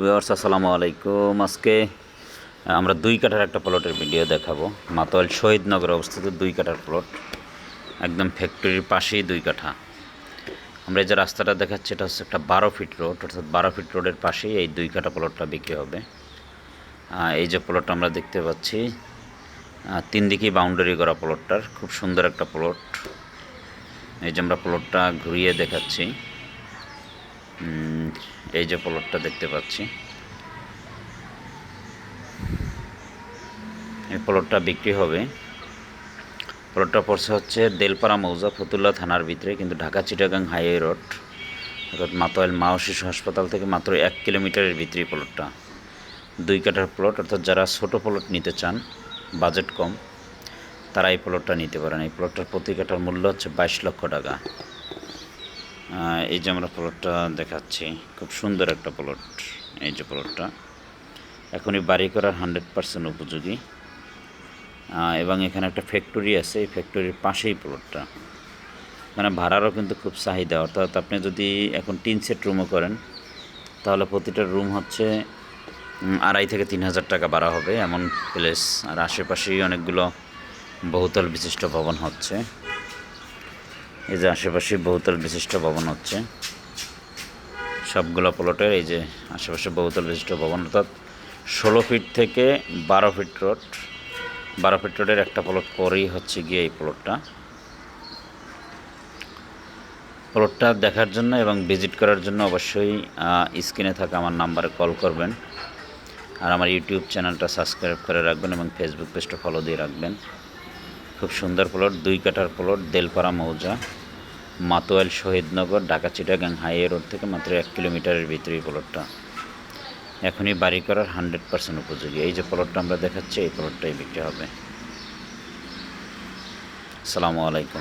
Viewers, আসসালামু আলাইকুম। আজকে আমরা দুই কাঠার একটা প্লটের ভিডিও দেখাবো। মাতোয়াল শহীদনগরে অবস্থিত দুই কাঠার প্লট একদম ফ্যাক্টরির পাশেই দুই কাঠা। আমরা যে রাস্তাটা দেখাচ্ছি, এটা হচ্ছে একটা বারো ফিট রোড অর্থাৎ বারো ফিট রোডের পাশেই এই দুই কাঠা প্লটটা বিক্রি হবে। এই যে প্লটটা আমরা দেখতে পাচ্ছি তিন দিকেই বাউন্ডারি করা প্লটটার খুব সুন্দর একটা প্লট এই যে আমরা প্লটটা ঘুরিয়ে দেখাচ্ছি। এই যে প্লটটা দেখতে পাচ্ছি। এই প্লটটা বিক্রি হবে। প্লটটা পড়ছে হচ্ছে দেলপাড়া মৌজা ফতুল্লা থানার ভিতরে, কিন্তু ঢাকা চিটাগাং হাইওয়ে রোড, অর্থাৎ মাতোয়াল মাও শিশু হাসপাতাল থেকে মাত্র এক কিলোমিটারের ভিতরে প্লটটা দুই কাঠার প্লট অর্থাৎ যারা ছোটো প্লট নিতে চান বাজেট কম, তারা এই প্লটটা নিতে পারেন। এই প্লটটার প্রতি কাঠার মূল্য হচ্ছে বাইশ লক্ষ টাকা। এই যে আমরা প্লটটা দেখাচ্ছি, খুব সুন্দর একটা প্লট এই যে প্লটটা এখনই বাড়ি করার হান্ড্রেড পার্সেন্ট উপযোগী। এবং এখানে একটা ফ্যাক্টরি আছে, এই ফ্যাক্টরির পাশেই প্লটটা মানে ভাড়ারও কিন্তু খুব চাহিদা, অর্থাৎ আপনি যদি এখন টিন সেট রুমও করেন, তাহলে প্রতিটা রুম হচ্ছে আড়াই থেকে তিন হাজার টাকা ভাড়া হবে। এমন প্লেস আর আশেপাশেই অনেকগুলো বহুতল বিশিষ্ট ভবন হচ্ছে। এই যে আশেপাশে বহুতল বিশিষ্ট ভবন হচ্ছে। সবগুলো প্লটের এই যে আশেপাশে বহুতল বিশিষ্ট ভবন, অর্থাৎ ষোলো ফিট থেকে বারো ফিট রোড বারো ফিট রোডের একটা প্লট পরেই হচ্ছে গিয়ে এই প্লটটা প্লটটা দেখার জন্য এবং ভিজিট করার জন্য অবশ্যই স্ক্রিনে থাকা আমার নাম্বারে কল করবেন। আর আমার ইউটিউব চ্যানেলটা সাবস্ক্রাইব করে রাখবেন এবং ফেসবুক পেজটা ফলো দিয়ে রাখবেন। খুব সুন্দর প্লট, দুই কাটার প্লট, দেলপাড়া মৌজা, মাতোয়াল শহীদনগর, ঢাকা চিটাগাং হাইওয়ে রোড থেকে মাত্র এক কিলোমিটারের ভিতরে প্লটটা। এখনই বাড়ি করার হান্ড্রেড পার্সেন্ট উপযোগী। এই যে প্লটটা আমরা দেখাচ্ছি, এই প্লটটাই বিক্রি হবে। আসসালামু আলাইকুম।